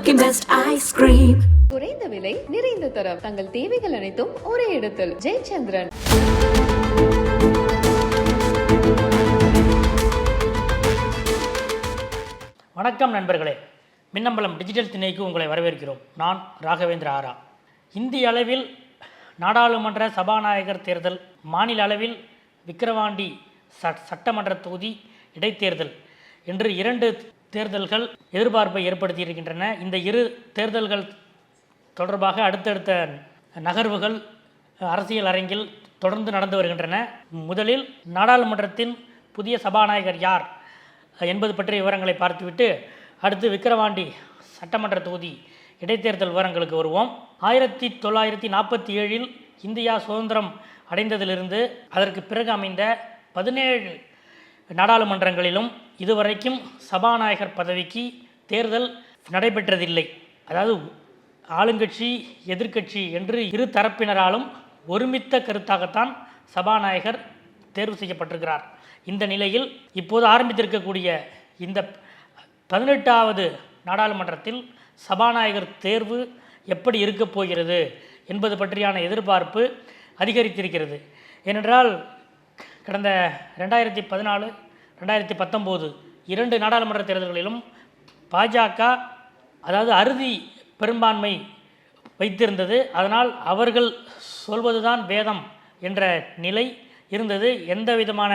Milky Mist ice cream. குறைந்த விலை நிறைந்த தரம். தங்கள் தேவைகள் அனைத்தும் ஒரே இடத்தில். ஜெயச்சந்திரன். வணக்கம் நண்பர்களே. மின்னம்பலம் டிஜிட்டல் திணைக்கு உங்களை வரவேற்கிறோம். நான் ராகவேந்திர ஆரா. இந்திய அளவில் நாடாளுமன்ற சபாநாயகர் தேர்தல் மாநில அளவில் விக்கிரவாண்டி ச சட்டமன்ற தொகுதி இடைத்தேர்தல் என்று இரண்டு தேர்தல்கள் எதிர்பார்ப்பை ஏற்படுத்தியிருக்கின்றன. இந்த இரு தேர்தல்கள் தொடர்பாக அடுத்தடுத்த நகர்வுகள் அரசியல் அரங்கில் தொடர்ந்து நடந்து வருகின்றன. முதலில் நாடாளுமன்றத்தின் புதிய சபாநாயகர் யார் என்பது பற்றிய விவரங்களை பார்த்துவிட்டு அடுத்து விக்கிரவாண்டி சட்டமன்ற தொகுதி இடைத்தேர்தல் விவரங்களுக்கு வருவோம். ஆயிரத்தி தொள்ளாயிரத்தி நாற்பத்தி ஏழில் இந்தியா சுதந்திரம் அடைந்ததிலிருந்து அதற்கு பிறகு அமைந்த பதினேழு நாடாளுமன்றங்களிலும் இதுவரைக்கும் சபாநாயகர் பதவிக்கு தேர்தல் நடைபெற்றதில்லை. அதாவது ஆளுங்கட்சி எதிர்க்கட்சி என்று இரு தரப்பினராலும் ஒருமித்த கருத்தாகத்தான் சபாநாயகர் தேர்வு செய்யப்பட்டிருக்கிறார். இந்த நிலையில் இப்போது ஆரம்பித்திருக்கக்கூடிய இந்த பதினெட்டாவது நாடாளுமன்றத்தில் சபாநாயகர் தேர்வு எப்படி இருக்கப் போகிறது என்பது பற்றியான எதிர்பார்ப்பு அதிகரித்திருக்கிறது. ஏனென்றால் கடந்த ரெண்டாயிரத்தி பதினாலு ரெண்டாயிரத்தி பத்தொம்போது இரண்டு நாடாளுமன்ற தேர்தல்களிலும் பாஜக அதாவது அறுதி பெரும்பான்மை வைத்திருந்தது. அதனால் அவர்கள் சொல்வதுதான் வேதம் என்ற நிலை இருந்தது. எந்த விதமான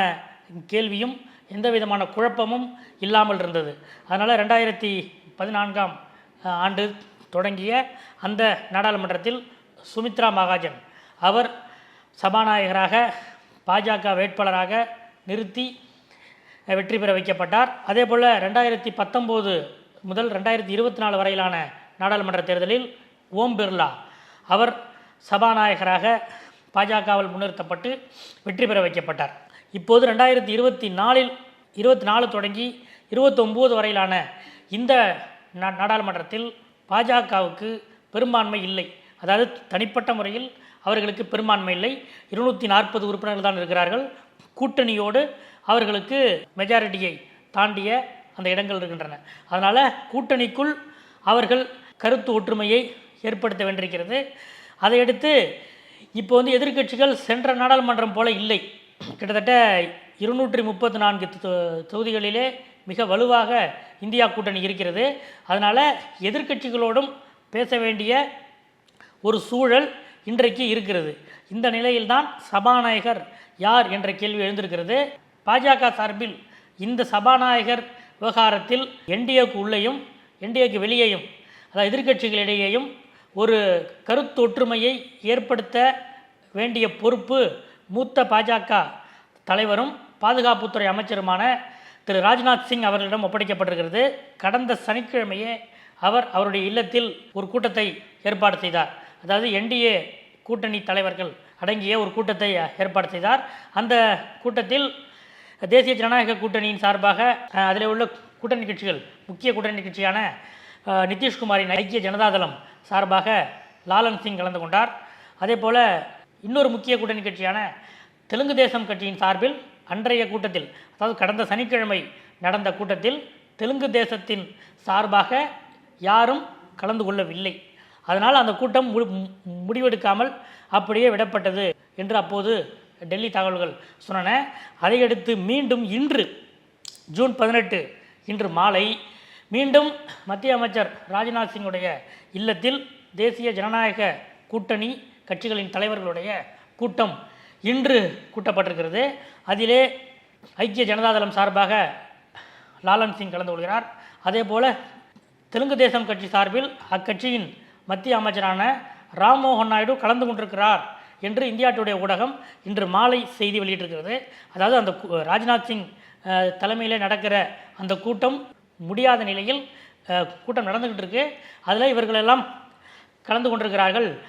கேள்வியும் எந்த விதமான குழப்பமும் இல்லாமல் இருந்தது. அதனால் ரெண்டாயிரத்தி பதினான்காம் ஆண்டு தொடங்கிய அந்த நாடாளுமன்றத்தில் சுமித்ரா மகாஜன் அவர் சபாநாயகராக பாஜக வேட்பாளராக நிறுத்தி வெற்றி பெற வைக்கப்பட்டார். அதே போல் ரெண்டாயிரத்தி பத்தொம்போது முதல் ரெண்டாயிரத்தி இருபத்தி நாலு வரையிலான நாடாளுமன்ற தேர்தலில் ஓம் பிர்லா அவர் சபாநாயகராக பாஜகவால் முன்னிறுத்தப்பட்டு வெற்றி பெற வைக்கப்பட்டார். இப்போது ரெண்டாயிரத்தி இருபத்தி நாலில் இருபத்தி நாலு தொடங்கி இருபத்தொம்போது வரையிலான இந்த நா- நாடாளுமன்றத்தில் பாஜகவுக்கு பெரும்பான்மை இல்லை. அதாவது தனிப்பட்ட முறையில் அவர்களுக்கு பெரும்பான்மை இல்லை. இருநூற்றி நாற்பது உறுப்பினர்கள் தான் இருக்கிறார்கள். கூட்டணியோடு அவர்களுக்கு மெஜாரிட்டியை தாண்டிய அந்த இடங்கள் இருக்கின்றன. அதனால் கூட்டணிக்குள் அவர்கள் கருத்து ஒற்றுமையை ஏற்படுத்த வேண்டியிருக்கிறது. அதையடுத்து இப்போ வந்து எதிர்க்கட்சிகள் சென்ற நாடாளுமன்றம் போல இல்லை. கிட்டத்தட்ட இருநூற்றி முப்பத்தி நான்கு தொ- தொகுதிகளிலே மிக வலுவாக இந்தியா கூட்டணி இருக்கிறது. அதனால் எதிர்க்கட்சிகளோடும் பேச வேண்டிய ஒரு சூழல் இன்றைக்கு இருக்கிறது. இந்த நிலையில்தான் சபாநாயகர் யார் என்ற கேள்வி எழுந்திருக்கிறது. பாஜக சார்பில் இந்த சபாநாயகர் விவகாரத்தில் என்டிஏக்கு உள்ளேயும் என்டிஏக்கு வெளியேயும் அதாவது எதிர்கட்சிகளிடையேயும் ஒரு கருத்தொற்றுமையை ஏற்படுத்த வேண்டிய பொறுப்பு மூத்த பாஜக தலைவரும் பாதுகாப்புத்துறை அமைச்சருமான திரு ராஜ்நாத் சிங் அவர்களிடம் ஒப்படைக்கப்பட்டிருக்கிறது. கடந்த சனிக்கிழமையே அவர் அவருடைய இல்லத்தில் ஒரு கூட்டத்தை ஏற்பாடு செய்தார். அதாவது என்டிஏ கூட்டணி தலைவர்கள் அடங்கிய ஒரு கூட்டத்தை ஏற்பாடு செய்தார். அந்த கூட்டத்தில் தேசிய ஜனநாயக கூட்டணியின் சார்பாக அதில் உள்ள கூட்டணி கட்சிகள் முக்கிய கூட்டணி கட்சியான நிதிஷ்குமாரின் ஐக்கிய ஜனதாதளம் சார்பாக லாலன் சிங் கலந்து கொண்டார். அதே போல் இன்னொரு முக்கிய கூட்டணி கட்சியான தெலுங்கு தேசம் கட்சியின் சார்பில் அன்றைய கூட்டத்தில் அதாவது கடந்த சனிக்கிழமை நடந்த கூட்டத்தில் தெலுங்கு தேசத்தின் சார்பாக யாரும் கலந்து கொள்ளவில்லை. அதனால் அந்த கூட்டம் மு- மு- முடிவெடுக்காமல் அப்படியே விடப்பட்டது என்று அப்போது டெல்லி தகவல்கள் சொன்னன. அதையடுத்து மீண்டும் இன்று ஜூன் பதினெட்டு இன்று மாலை மீண்டும் மத்திய அமைச்சர் ராஜ்நாத் சிங்குடைய இல்லத்தில் தேசிய ஜனநாயக கூட்டணி கட்சிகளின் தலைவர்களுடைய கூட்டம் இன்று கூட்டப்பட்டிருக்கிறது. அதிலே ஐக்கிய ஜனதாதளம் சார்பாக லாலன் சிங் கலந்து கொள்கிறார். அதே போல தெலுங்கு தேசம் கட்சி சார்பில் அக்கட்சியின் மத்திய அமைச்சரான ராம்மோகன் நாயுடு கலந்து கொண்டிருக்கிறார். என்று இந்தியா டுடே ஊடகம் இன்று மாலை செய்தி வெளியிட்டிருக்கிறது. அதாவது அந்த ராஜ்நாத் சிங் தலைமையில் நடக்கிற அந்த கூட்டம் முடியாத நிலையில் கூட்டம் நடந்துக்கிட்டு இருக்கு அதில் இவர்களெல்லாம் கலந்து கொண்டிருக்கிறார்கள்.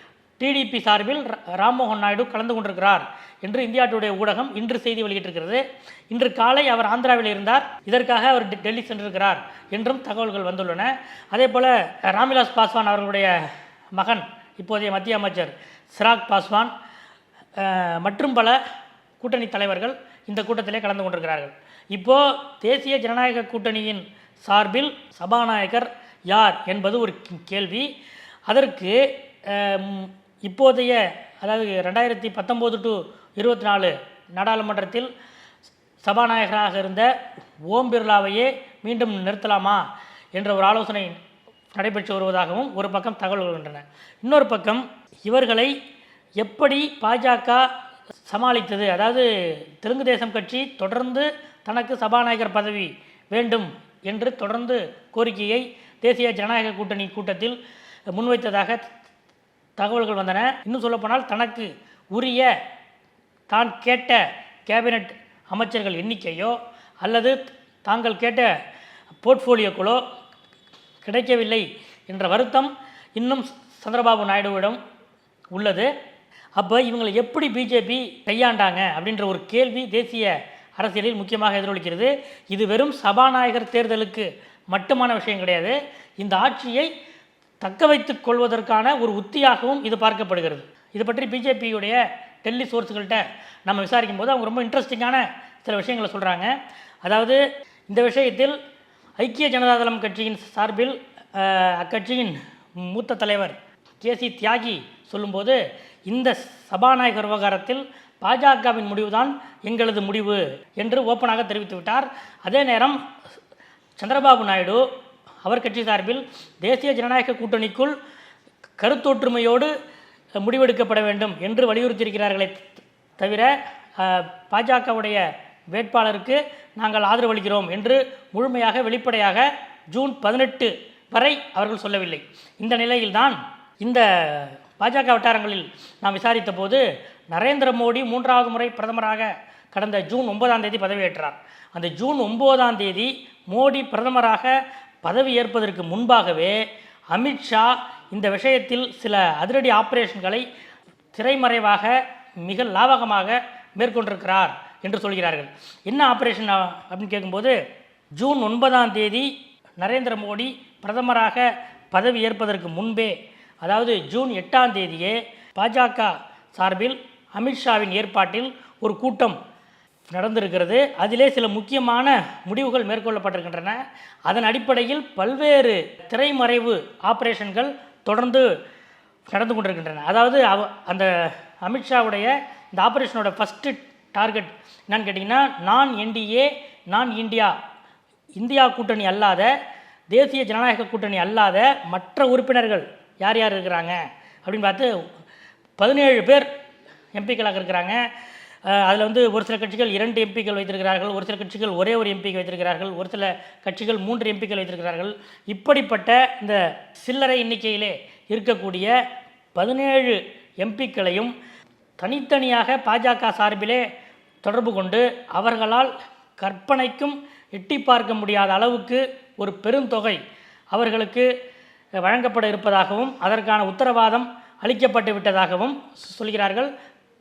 டிடிபி சார்பில் ரா- ராம்மோகன் நாயுடு கலந்து கொண்டிருக்கிறார் என்று இந்தியா டுடே ஊடகம் இன்று செய்தி வெளியிட்டிருக்கிறது. இன்று காலை அவர் ஆந்திராவில் இருந்தார். இதற்காக அவர் டெ- டெல்லி சென்றிருக்கிறார் என்றும் தகவல்கள் வந்துள்ளன. அதே போல் ராம்விலாஸ் பாஸ்வான் அவர்களுடைய மகன் இப்போதைய மத்திய அமைச்சர் சிராக் பாஸ்வான் மற்றும் பல கூட்டணி தலைவர்கள் இந்த கூட்டத்திலே கலந்து கொண்டிருக்கிறார்கள். இப்போ தேசிய ஜனநாயக கூட்டணியின் சார்பில் சபாநாயகர் யார் என்பது ஒரு கேள்வி. அதற்கு இப்போதைய அதாவது ரெண்டாயிரத்தி பத்தொம்போது டு இருபத்தி நாலு நாடாளுமன்றத்தில் சபாநாயகராக இருந்த ஓம் பிர்லாவையே மீண்டும் நிறுத்தலாமா என்ற ஒரு ஆலோசனை நடைபெற்று வருவதாகவும் ஒரு பக்கம் தகவல் வருகின்றன இன்னொரு பக்கம் இவர்களை எப்படி பாஜக சமாளித்தது? அதாவது தெலுங்கு தேசம் கட்சி தொடர்ந்து தனக்கு சபாநாயகர் பதவி வேண்டும் என்று தொடர்ந்து கோரிக்கையை தேசிய ஜனநாயக கூட்டணி கூட்டத்தில் முன்வைத்ததாக தகவல்கள் வந்தன. இன்னும் சொல்லப்போனால் தனக்கு உரிய தான் கேட்ட கேபினட் அமைச்சர்கள் எண்ணிக்கையோ அல்லது தாங்கள் கேட்ட போர்ட்ஃபோலியோக்களோ கிடைக்கவில்லை என்ற வருத்தம் இன்னும் சந்திரபாபு நாயுடுவிடம் உள்ளது. அப்போ இவங்களை எப்படி பிஜேபி கையாண்டாங்க அப்படின்ற ஒரு கேள்வி தேசிய அரசியலில் முக்கியமாக எதிரொலிக்கிறது. இது வெறும் சபாநாயகர் தேர்தலுக்கு மட்டுமான விஷயம் கிடையாது. இந்த ஆட்சியை தக்க வைத்துக் கொள்வதற்கான ஒரு உத்தியாகவும் இது பார்க்கப்படுகிறது. இது பற்றி பிஜேபியுடைய டெல்லி சோர்ஸுகள்கிட்ட நம்ம விசாரிக்கும் போது அவங்க ரொம்ப இன்ட்ரெஸ்டிங்கான சில விஷயங்களை சொல்கிறாங்க அதாவது இந்த விஷயத்தில் ஐக்கிய ஜனதாதளம் கட்சியின் சார்பில் அக்கட்சியின் மூத்த தலைவர் கே சி தியாகி சொல்லும்போது இந்த சபாநாயகர் விவகாரத்தில் பாஜகவின் முடிவுதான் எங்களது முடிவு என்று ஓப்பனாக தெரிவித்து விட்டார். அதே நேரம் சந்திரபாபு நாயுடு அவர் கட்சி சார்பில் தேசிய ஜனநாயக கூட்டணிக்குள் கருத்தொற்றுமையோடு முடிவெடுக்கப்பட வேண்டும் என்று வலியுறுத்தியிருக்கிறார்களே தவிர பாஜகவுடைய வேட்பாளருக்கு நாங்கள் ஆதரவளிக்கிறோம் என்று முழுமையாக வெளிப்படையாக ஜூன் பதினெட்டு வரை அவர்கள் சொல்லவில்லை. இந்த நிலையில்தான் இந்த பாஜக வட்டாரங்களில் நாம் விசாரித்த போது நரேந்திர மோடி மூன்றாவது முறை பிரதமராக கடந்த ஜூன் ஒன்பதாம் தேதி பதவியேற்றார். அந்த ஜூன் ஒன்பதாம் தேதி மோடி பிரதமராக பதவி ஏற்பதற்கு முன்பாகவே அமித்ஷா இந்த விஷயத்தில் சில அதிரடி ஆபரேஷன்களை திரைமறைவாக மிக லாவகமாக மேற்கொண்டிருக்கிறார் என்று சொல்கிறார்கள். என்ன ஆபரேஷன் அப்படின்னு கேட்கும்போது ஜூன் ஒன்பதாம் தேதி நரேந்திர மோடி பிரதமராக பதவி ஏற்பதற்கு முன்பே அதாவது ஜூன் எட்டாம் தேதியே பாஜக சார்பில் அமித்ஷாவின் ஏற்பாட்டில் ஒரு கூட்டம் நடந்திருக்கிறது. அதிலே சில முக்கியமான முடிவுகள் மேற்கொள்ளப்பட்டிருக்கின்றன. அதன் அடிப்படையில் பல்வேறு திரைமறைவு ஆபரேஷன்கள் தொடர்ந்து நடந்து கொண்டிருக்கின்றன. அதாவது அவ அந்த அமித்ஷாவுடைய இந்த ஆபரேஷனோட ஃபஸ்ட்டு டார்கெட் என்னன்னு கேட்டிங்கன்னா நான் என்டிஏ நான் இந்தியா இந்தியா கூட்டணி அல்லாத தேசிய ஜனநாயக கூட்டணி அல்லாத மற்ற உறுப்பினர்கள் யார் யார் இருக்கிறாங்க அப்படின்னு பார்த்து பதினேழு பேர் எம்பிக்களாக இருக்கிறாங்க. அதில் வந்து ஒரு சில கட்சிகள் இரண்டு எம்பிக்கள் வைத்திருக்கிறார்கள் ஒரு சில கட்சிகள் ஒரே ஒரு எம்பிக்கு வைத்திருக்கிறார்கள் ஒரு சில கட்சிகள் மூன்று எம்பிக்கள் வைத்திருக்கிறார்கள். இப்படிப்பட்ட இந்த சில்லறை எண்ணிக்கையிலே இருக்கக்கூடிய பதினேழு எம்பிக்களையும் தனித்தனியாக பாஜக சார்பிலே தொடர்பு கொண்டு அவர்களால் கற்பனைக்கும் எட்டி பார்க்க முடியாத அளவுக்கு ஒரு பெருந்தொகை அவர்களுக்கு வழங்கப்பட இருப்பதாகவும் அதற்கான உத்தரவாதம் அளிக்கப்பட்டு விட்டதாகவும் சொல்கிறார்கள்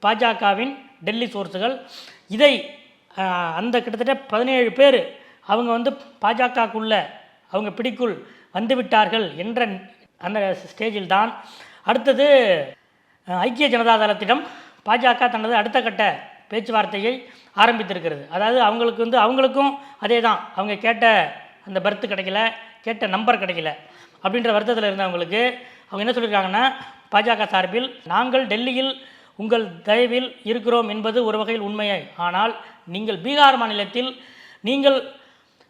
பாஜகவின் டெல்லி சோர்ஸுகள். இதை அந்த கிட்டத்தட்ட பதினேழு பேர் அவங்க வந்து பாஜகக்குள்ள அவங்க பிடிக்குள் வந்துவிட்டார்கள் என்ற அந்த ஸ்டேஜில் தான். அடுத்தது ஐக்கிய ஜனதா தளத்திடம் பாஜக தனது அடுத்த கட்ட பேச்சுவார்த்தையை ஆரம்பித்திருக்கிறது. அதாவது அவங்களுக்கு வந்து அவங்களுக்கும் அதே தான் அவங்க கேட்ட அந்த பர்த் கிடைக்கல கேட்ட நம்பர் கிடைக்கல. அப்படின்ற வருத்தத்தில் இருந்தவங்களுக்கு அவங்க என்ன சொல்லியிருக்காங்கன்னா பாஜக சார்பில் நாங்கள் டெல்லியில் உங்கள் தயவில் இருக்கிறோம் என்பது ஒரு வகையில் உண்மையை. ஆனால் நீங்கள் பீகார் மாநிலத்தில் நீங்கள்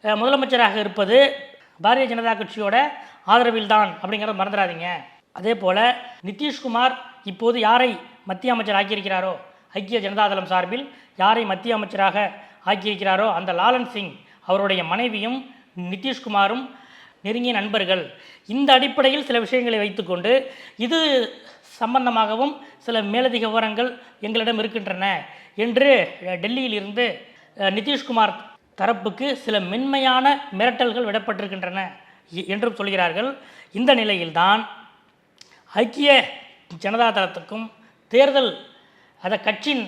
முதலமைச்சராக இருப்பது பாரதிய ஜனதா கட்சியோட ஆதரவில் தான் அப்படிங்கிறத மறந்துடாதீங்க. அதே போல் நிதிஷ்குமார் இப்போது யாரை மத்திய அமைச்சர் ஆக்கியிருக்கிறாரோ ஐக்கிய ஜனதாதளம் சார்பில் யாரை மத்திய அமைச்சராக ஆக்கியிருக்கிறாரோ அந்த லாலன் சிங் அவருடைய மனைவியும் நிதிஷ்குமாரும் நெருங்கிய நண்பர்கள். இந்த அடிப்படையில் சில விஷயங்களை வைத்துக்கொண்டு இது சம்பந்தமாகவும் சில மேலதிக விவரங்கள் எங்களிடம் இருக்கின்றன என்று டெல்லியில் இருந்து நிதிஷ்குமார் தரப்புக்கு சில மென்மையான மிரட்டல்கள் விடப்பட்டிருக்கின்றன என்றும் சொல்கிறார்கள். இந்த நிலையில்தான் ஐக்கிய ஜனதா தளத்துக்கும் தேர்தல் அதை கட்சியின்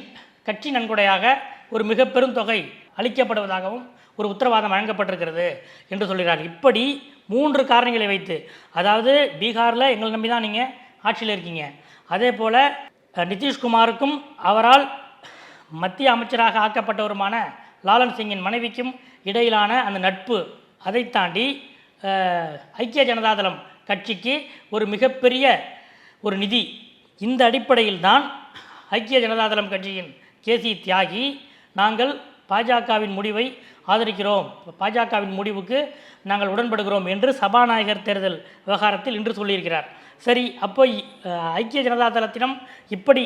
கட்சி நன்கொடையாக ஒரு மிக பெரும் தொகை அளிக்கப்படுவதாகவும் ஒரு உத்தரவாதம் வழங்கப்பட்டிருக்கிறது என்று சொல்கிறார் இப்படி மூன்று காரணங்களை வைத்து. அதாவது பீகாரில் எங்களை நம்பி தான் நீங்கள் ஆட்சியில் இருக்கீங்க. அதே போல் நிதிஷ்குமாருக்கும் அவரால் மத்திய அமைச்சராக ஆக்கப்பட்டவருமான லாலன் சிங்கின் மனைவிக்கும் இடையிலான அந்த நட்பு அதை தாண்டி ஐக்கிய ஜனதாதளம் கட்சிக்கு ஒரு மிகப்பெரிய ஒரு நிதி. இந்த அடிப்படையில் தான் ஐக்கிய ஜனதாதளம் கட்சியின் கேசி தியாகி நாங்கள் பாஜகவின் முடிவை ஆதரிக்கிறோம். பாஜகவின் முடிவுக்கு நாங்கள் உடன்படுகிறோம் என்று சபாநாயகர் தேர்தல் விவகாரத்தில் இன்று சொல்லியிருக்கிறார். சரி அப்போ ஐக்கிய ஐக்கிய ஜனதாதளத்திடம் இப்படி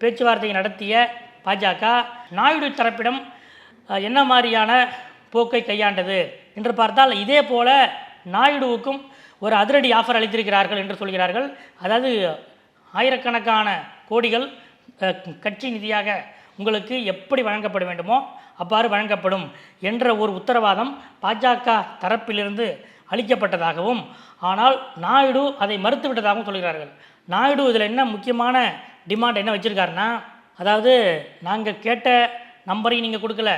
பேச்சுவார்த்தை நடத்திய பாஜக நாயுடு தரப்பிடம் என்ன மாதிரியான போக்கை கையாண்டது என்று பார்த்தால் இதே போல நாயுடுவுக்கும் ஒரு அதிரடி ஆஃபர் அளித்திருக்கிறார்கள் என்று சொல்கிறார்கள். அதாவது ஆயிரக்கணக்கான கோடிகள் கட்சி நிதியாக உங்களுக்கு எப்படி வழங்கப்பட வேண்டுமோ அவ்வாறு வழங்கப்படும் என்ற ஒரு உத்தரவாதம் பாஜக தரப்பிலிருந்து அளிக்கப்பட்டதாகவும் ஆனால் நாயுடு அதை மறுத்துவிட்டதாகவும் சொல்கிறார்கள். நாயுடு இதில் என்ன முக்கியமான டிமாண்ட் என்ன வச்சுருக்காருன்னா அதாவது நாங்கள் கேட்ட நம்பரையும் நீங்கள் கொடுக்கல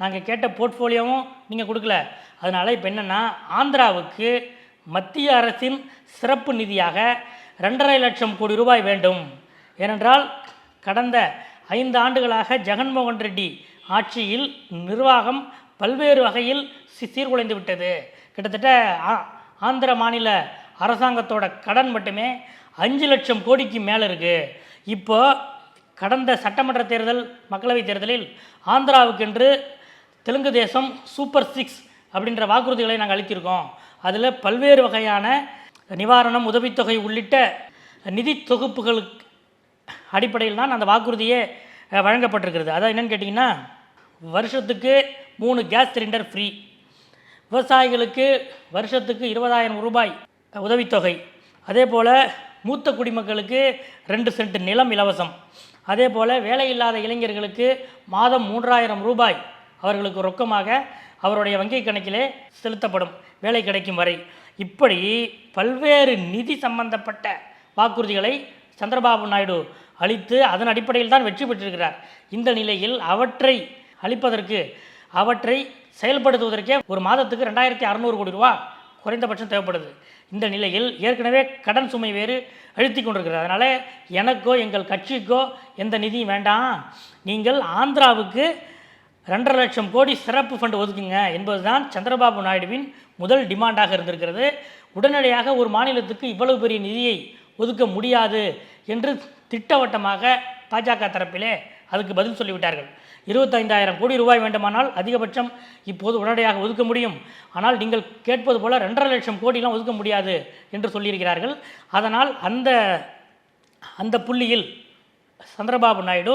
நாங்கள் கேட்ட போர்ட்ஃபோலியோவும் நீங்கள் கொடுக்கல. அதனால் இப்போ என்னென்னா ஆந்திராவுக்கு மத்திய அரசின் சிறப்பு நிதியாக ரெண்டரை லட்சம் கோடி ரூபாய் வேண்டும். ஏனென்றால் கடந்த ஐந்து ஆண்டுகளாக ஜெகன்மோகன் ரெட்டி ஆட்சியில் நிர்வாகம் பல்வேறு வகையில் சீர்குலைந்து விட்டது கிட்டத்தட்ட ஆ- ஆந்திர மாநில அரசாங்கத்தோட கடன் மட்டுமே அஞ்சு லட்சம் கோடிக்கு மேலே இருக்குது இப்போ கடந்த சட்டமன்ற தேர்தல் மக்களவைத் தேர்தலில் ஆந்திராவுக்கென்று தெலுங்கு தேசம் சூப்பர் சிக்ஸ் அப்படின்ற வாக்குறுதிகளை நாங்கள் அளித்திருக்கோம். அதில் பல்வேறு வகையான நிவாரணம் உதவித்தொகை உள்ளிட்ட நிதி தொகுப்புகளுக்கு அடிப்படையில் தான் அந்த வாக்குறுதியே வழங்கப்பட்டிருக்கிறது. அதான் என்னென்னு கேட்டிங்கன்னா வருஷத்துக்கு மூணு கேஸ் சிலிண்டர் ஃப்ரீ விவசாயிகளுக்கு வருஷத்துக்கு இருபதாயிரம் ரூபாய் உதவித்தொகை. அதே போல் மூத்த குடிமக்களுக்கு ரெண்டு சென்ட் நிலம் இலவசம். அதே போல் வேலையில்லாத இளைஞர்களுக்கு மாதம் மூன்றாயிரம் ரூபாய் அவர்களுக்கு ரொக்கமாக அவருடைய வங்கி கணக்கிலே செலுத்தப்படும் வேலை கிடைக்கும் வரை. இப்படி பல்வேறு நிதி சம்பந்தப்பட்ட வாக்குறுதிகளை சந்திரபாபு நாயுடு அளித்து அதன் அடிப்படையில் தான் வெற்றி பெற்றிருக்கிறார். இந்த நிலையில் அவற்றை அளிப்பதற்கு அவற்றை செயல்படுத்துவதற்கே ஒரு மாதத்துக்கு ரெண்டாயிரத்தி அறநூறு கோடி ரூபா குறைந்தபட்சம் தேவைப்படுது. இந்த நிலையில் ஏற்கனவே கடன் சுமை வேறு அழுத்தி கொண்டிருக்கிறது. அதனால் எனக்கோ எங்கள் கட்சிக்கோ எந்த நிதியும் வேண்டாம். நீங்கள் ஆந்திராவுக்கு ரெண்டரை லட்சம் கோடி சிறப்பு ஃபண்டு ஒதுக்குங்க என்பதுதான் சந்திரபாபு நாயுடுவின் முதல் டிமாண்டாக இருந்திருக்கிறது. உடனடியாக ஒரு மாநிலத்துக்கு இவ்வளவு பெரிய நிதியை ஒதுக்க முடியாது என்று திட்டவட்டமாக பாஜக தரப்பிலே அதுக்கு பதில் சொல்லிவிட்டார்கள். இருபத்தைந்தாயிரம் கோடி ரூபாய் வேண்டுமானால் அதிகபட்சம் இப்போது உடனடியாக ஒதுக்க முடியும். ஆனால் நீங்கள் கேட்பது போல ரெண்டரை லட்சம் கோடிலாம் ஒதுக்க முடியாது என்று சொல்லியிருக்கிறார்கள். அதனால் அந்த அந்த புள்ளியில் சந்திரபாபு நாயுடு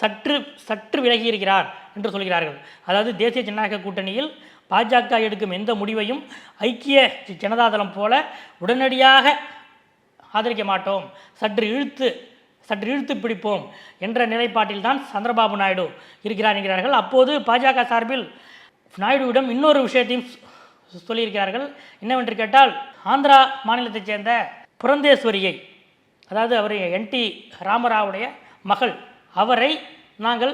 சற்று சற்று விலகி இருக்கிறார் என்று சொல்கிறார்கள். அதாவது தேசிய ஜனநாயக கூட்டணியில் பாஜக எடுக்கும் எந்த முடிவையும் ஐக்கிய ஜனதாதளம் போல உடனடியாக ஆதரிக்க மாட்டோம். சற்று இழுத்து சற்று இழுத்து பிடிப்போம் என்ற நிலைப்பாட்டில்தான் சந்திரபாபு நாயுடு இருக்கிறார் என்கிறார்கள். அப்போது பாஜக சார்பில் நாயுடுவிடம் இன்னொரு விஷயத்தையும் சொல்லியிருக்கிறார்கள். என்னவென்று கேட்டால் ஆந்திரா மாநிலத்தைச் சேர்ந்த புரந்தேஸ்வரியை அதாவது அவர் என்டி ராமராவுடைய மகள் அவரை நாங்கள்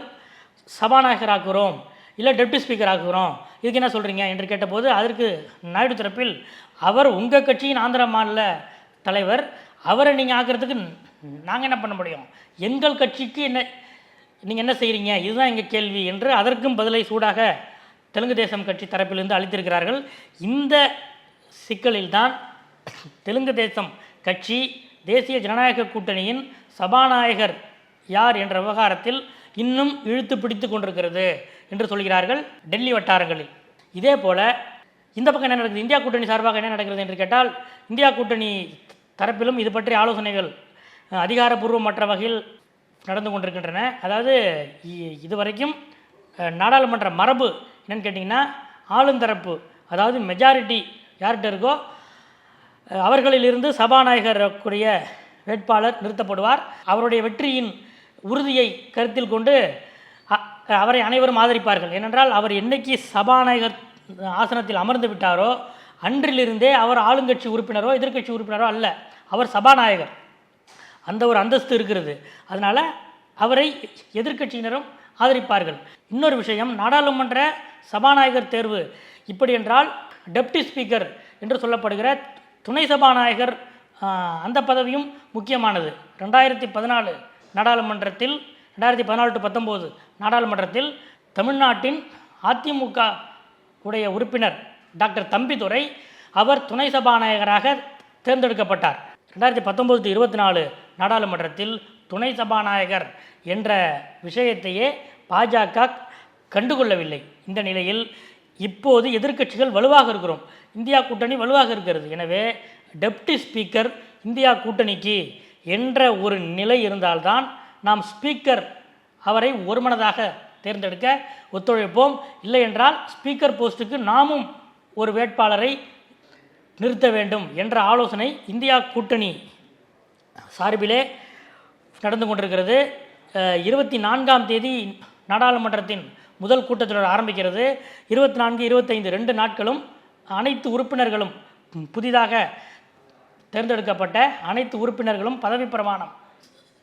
சபாநாயகராக்குகிறோம் இல்லை டெப்டி ஸ்பீக்கர் ஆக்குகிறோம் இதுக்கு என்ன சொல்கிறீங்க என்று கேட்டபோது அதற்கு நாயுடு தரப்பில் அவர் உங்கள் கட்சியின் ஆந்திர மாநில தலைவர். அவரை நீங்கள் ஆக்கிறதுக்கு நாங்கள் என்ன பண்ண முடியும்? எங்கள் கட்சிக்கு என்ன நீங்கள் என்ன செய்கிறீங்க இதுதான் எங்கள் கேள்வி என்று அதற்கும் பதிலை சூடாக தெலுங்கு தேசம் கட்சி தரப்பிலிருந்து அளித்திருக்கிறார்கள். இந்த சிக்கலில்தான் தெலுங்கு தேசம் கட்சி தேசிய ஜனநாயக கூட்டணியின் சபாநாயகர் யார் என்ற விவகாரத்தில் இன்னும் இழுத்து பிடித்து கொண்டிருக்கிறது என்று சொல்கிறார்கள் டெல்லி வட்டாரங்களில். இதே போல இந்த பக்கம் என்ன நடக்குது? இந்தியா கூட்டணி சார்பாக என்ன நடக்கிறது என்று கேட்டால் இந்தியா கூட்டணி தரப்பிலும் இது பற்றிய ஆலோசனைகள் அதிகாரபூர்வமற்ற அதிகாரப்பூர்வமற்ற வகையில் நடந்து கொண்டிருக்கின்றன அதாவது இ- இதுவரைக்கும் நாடாளுமன்ற மரபு என்னன்னு கேட்டிங்கன்னா ஆளுந்தரப்பு அதாவது மெஜாரிட்டி யார்கிட்ட இருக்கோ அவர்களிலிருந்து சபாநாயகர் கூடிய வேட்பாளர் நிறுத்தப்படுவார். அவருடைய வெற்றியின் உறுதியை கருத்தில் கொண்டு அவரை அனைவரும் ஆதரிப்பார்கள். ஏனென்றால் அவர் என்னைக்கு சபாநாயகர் ஆசனத்தில் அமர்ந்து விட்டாரோ அன்றிலிருந்தே அவர் ஆளுங்கட்சி உறுப்பினரோ எதிர்க்கட்சி உறுப்பினரோ அல்ல. அவர் சபாநாயகர். அந்த ஒரு அந்தஸ்து இருக்கிறது. அதனால் அவரை எதிர்க்கட்சியினரும் ஆதரிப்பார்கள். இன்னொரு விஷயம் நாடாளுமன்ற சபாநாயகர் தேர்வு இப்படி என்றால் டெப்டி ஸ்பீக்கர் என்று சொல்லப்படுகிற துணை சபாநாயகர் அந்த பதவியும் முக்கியமானது. ரெண்டாயிரத்தி பதினாலு நாடாளுமன்றத்தில் ரெண்டாயிரத்தி பதினாலு டு பத்தொம்போது நாடாளுமன்றத்தில் தமிழ்நாட்டின் அதிமுக உடைய உறுப்பினர் டாக்டர் தம்பிதுரை அவர் துணை சபாநாயகராக தேர்ந்தெடுக்கப்பட்டார். ரெண்டாயிரத்தி பத்தொம்போது இருபத்தி நாலு நாடாளுமன்றத்தில் துணை சபாநாயகர் என்ற விஷயத்தையே பாஜக கண்டுகொள்ளவில்லை. இந்த நிலையில் இப்போது எதிர்க்கட்சிகள் வலுவாக இருக்கிறோம். இந்தியா கூட்டணி வலுவாக இருக்கிறது. எனவே டெப்டி ஸ்பீக்கர் இந்தியா கூட்டணிக்கு என்ற ஒரு நிலை இருந்தால்தான் நாம் ஸ்பீக்கர் அவரை ஒருமனதாக தேர்ந்தெடுக்க ஒத்துழைப்போம். இல்லை என்றால் ஸ்பீக்கர் போஸ்ட்டுக்கு நாமும் ஒரு வேட்பாளரை நிறுத்த வேண்டும் என்ற ஆலோசனை இந்தியா கூட்டணி சார்பிலே நடந்து கொண்டிருக்கிறது. இருபத்தி நான்காம் தேதி நாடாளுமன்றத்தின் முதல் கூட்டத்தொடர் ஆரம்பிக்கிறது. இருபத்தி நான்கு இருபத்தைந்து ரெண்டு நாட்களும் அனைத்து உறுப்பினர்களும் புதிதாக தேர்ந்தெடுக்கப்பட்ட அனைத்து உறுப்பினர்களும் பதவி பிரமாணம்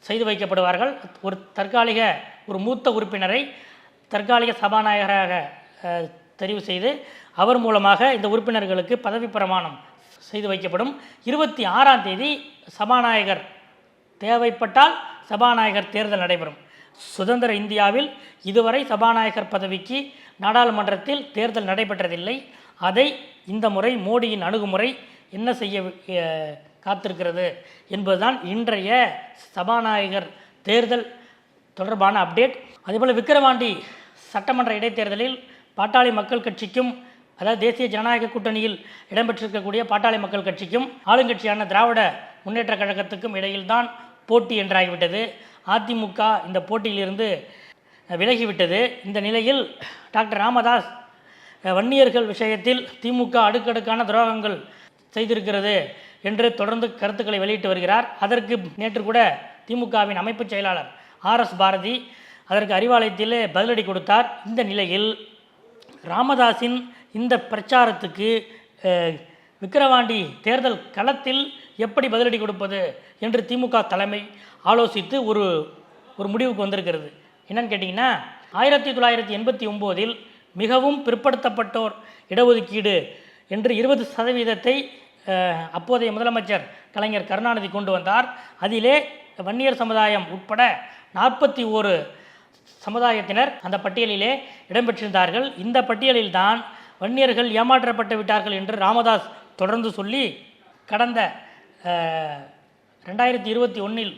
செய்து வைக்கப்படுவார்கள். ஒரு தற்காலிக ஒரு மூத்த உறுப்பினரை தற்காலிக சபாநாயகராக தெரிவு செய்து அவர் மூலமாக இந்த உறுப்பினர்களுக்கு பதவி பிரமாணம் செய்து வைக்கப்படும். இருபத்தி ஆறாம் தேதி சபாநாயகர் தேவைப்பட்டால் சபாநாயகர் தேர்தல் நடைபெறும். சுதந்திர இந்தியாவில் இதுவரை சபாநாயகர் பதவிக்கு நாடாளுமன்றத்தில் தேர்தல் நடைபெற்றதில்லை. அதை இந்த முறை மோடியின் அணுகுமுறை என்ன செய்ய காத்திருக்கிறது என்பதுதான் இன்றைய சபாநாயகர் தேர்தல் தொடர்பான அப்டேட். அதேபோல் விக்கிரவாண்டி சட்டமன்ற இடைத்தேர்தலில் பாட்டாளி மக்கள் கட்சிக்கும் அதாவது தேசிய ஜனநாயக கூட்டணியில் இடம்பெற்றிருக்கக்கூடிய பாட்டாளி மக்கள் கட்சிக்கும் ஆளுங்கட்சியான திராவிட முன்னேற்ற கழகத்துக்கும் இடையில்தான் போட்டி என்றாகிவிட்டது. அதிமுக இந்த போட்டியிலிருந்து விலகிவிட்டது. இந்த நிலையில் டாக்டர் ராமதாஸ் வன்னியர்கள் விஷயத்தில் திமுக அடுக்கடுக்கான துரோகங்கள் செய்திருக்கிறது என்று தொடர்ந்து கருத்துக்களை வெளியிட்டு வருகிறார். அதற்கு நேற்று கூட திமுகவின் அமைப்பு செயலாளர் ஆர் எஸ் பாரதி அதற்கு அறிவாலயத்திலே பதிலடி கொடுத்தார். இந்த நிலையில் ராமதாஸின் இந்த பிரச்சாரத்துக்கு விக்கிரவாண்டி தேர்தல் களத்தில் எப்படி பதிலடி கொடுப்பது என்று திமுக தலைமை ஆலோசித்து ஒரு ஒரு முடிவுக்கு வந்திருக்கிறது. என்னன்னு கேட்டிங்கன்னா ஆயிரத்தி தொள்ளாயிரத்தி எண்பத்தி ஒம்போதில் மிகவும் பிற்படுத்தப்பட்டோர் இடஒதுக்கீடு என்று இருபது சதவீதத்தை அப்போதைய முதலமைச்சர் கலைஞர் கருணாநிதி கொண்டு வந்தார். அதிலே வன்னியர் சமுதாயம் உட்பட நாற்பத்தி ஓரு சமுதாயத்தினர் அந்த பட்டியலிலே இடம்பெற்றிருந்தார்கள். இந்த பட்டியலில்தான் வன்னியர்கள் ஏமாற்றப்பட்டு விட்டார்கள் என்று ராமதாஸ் தொடர்ந்து சொல்லி கடந்த ரெண்டாயிரத்தி இருபத்தி ஒன்றில்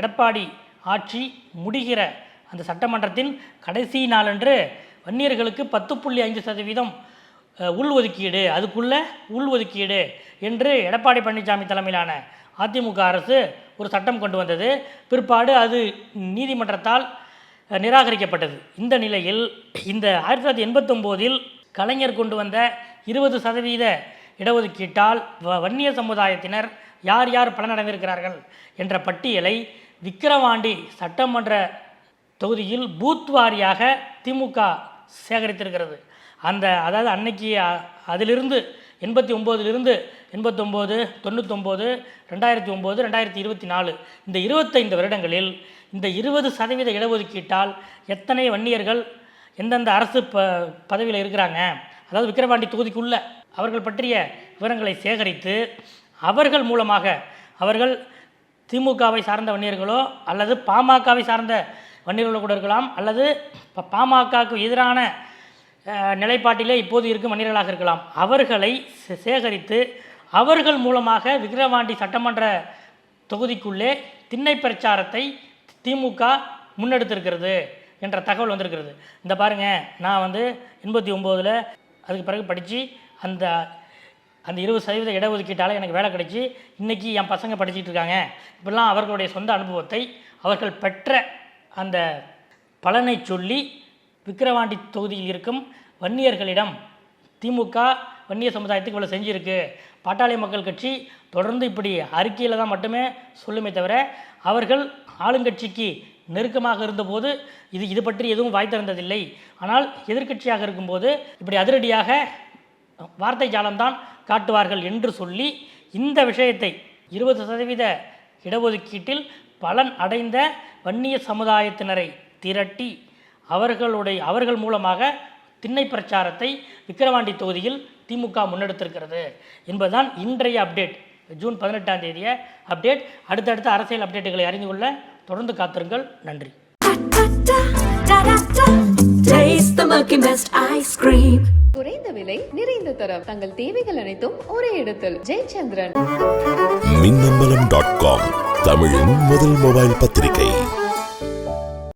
எடப்பாடி ஆட்சி முடிகிற அந்த சட்டமன்றத்தின் கடைசி நாளன்று வன்னியர்களுக்கு பத்து புள்ளி ஐந்து சதவீதம் உள்ஒதுக்கீடு அதுக்குள்ளே உள்ஒதுக்கீடு என்று எடப்பாடி பழனிசாமி தலைமையிலான அதிமுக அரசு ஒரு சட்டம் கொண்டு வந்தது. பிற்பாடு அது நீதிமன்றத்தால் நிராகரிக்கப்பட்டது. இந்த நிலையில் இந்த ஆயிரத்தி தொள்ளாயிரத்தி எண்பத்தொம்போதில் கலைஞர் கொண்டு வந்த இருபது சதவீத இடஒதுக்கீட்டால் வ- வன்னிய சமுதாயத்தினர் யார் யார் பலனடைந்திருக்கிறார்கள் என்ற பட்டியலை விக்கிரவாண்டி சட்டமன்ற தொகுதியில் பூத் வாரியாக திமுக சேகரித்திருக்கிறது. அந்த அதாவது அன்னைக்கு அதிலிருந்து எண்பத்தி ஒம்போதிலிருந்து எண்பத்தொம்போது தொண்ணூத்தொம்போது ரெண்டாயிரத்தி ஒம்பது ரெண்டாயிரத்தி இருபத்தி நாலு இந்த இருபத்தைந்து வருடங்களில் இந்த இருபது சதவீத இடஒதுக்கீட்டால் எத்தனை வன்னியர்கள் எந்தெந்த அரசு ப பதவியில் இருக்கிறாங்க அதாவது விக்கிரவாண்டி தொகுதிக்குள்ளே அவர்கள் பற்றிய விவரங்களை சேகரித்து அவர்கள் மூலமாக அவர்கள் திமுகவை சார்ந்த வன்னியர்களோ அல்லது பாமகவை சார்ந்த வன்னியர்களோ கூட இருக்கலாம் அல்லது ப- பாமகவுக்கு எதிரான நிலைப்பாட்டிலே இப்போது இருக்கும் வன்னியர்களாக இருக்கலாம். அவர்களை சே- சேகரித்து அவர்கள் மூலமாக விக்கிரவாண்டி சட்டமன்ற தொகுதிக்குள்ளே திண்ணை பிரச்சாரத்தை திமுக முன்னெடுத்திருக்கிறது. என்ற தகவல் வந்திருக்கிறது. இந்த பாருங்க நான் வந்து எண்பத்தி ஒம்போதில் அதுக்கு பிறகு படித்து அந்த அந்த இருபது சதவீத இடஒதுக்கீட்டால் எனக்கு வேலை கிடைச்சி இன்றைக்கி என் பசங்க படிச்சுட்டு இருக்காங்க. இப்படிலாம் அவர்களுடைய சொந்த அனுபவத்தை அவர்கள் பெற்ற அந்த பலனை சொல்லி விக்கிரவாண்டி தொகுதியில் இருக்கும் வன்னியர்களிடம் திமுக வன்னிய சமுதாயத்துக்கு இவ்வளோ செஞ்சுருக்கு. பாட்டாளி மக்கள் கட்சி தொடர்ந்து இப்படி அறிக்கையில் தான் மட்டுமே சொல்லுமே தவிர அவர்கள் ஆளுங்கட்சிக்கு நெருக்கமாக இருந்தபோது இது இது பற்றி எதுவும் வாய் திறந்ததில்லை. ஆனால் எதிர்க்கட்சியாக இருக்கும்போது இப்படி அதிரடியாக வார்த்தை ஜாலம்தான் காட்டுவார்கள் என்று சொல்லி இந்த விஷயத்தை இருபது சதவீத இடஒதுக்கீட்டில் பலன் அடைந்த வன்னிய சமுதாயத்தினரை திரட்டி அவர்களுடைய அவர்கள் மூலமாக திண்ணை பிரச்சாரத்தை விக்கிரவாண்டி தொகுதியில் திமுக முன்னெடுத்திருக்கிறது என்பதுதான் இன்றைய அப்டேட். ஜூன் பதினெட்டாம் தேதிய அப்டேட். அடுத்தடுத்த அரசியல் அப்டேட்டுகளை அறிந்து கொள்ள தொடர்ந்து காத்திருங்கள். நன்றி. குறைந்த விலை நிறைந்த தரம். தங்கள் தேவைகள் அனைத்தும் ஒரே இடத்தில். ஜெயச்சந்திரன். மின்னம்பலம் டாட் காம் தமிழின் முதல் மொபைல் பத்திரிகை.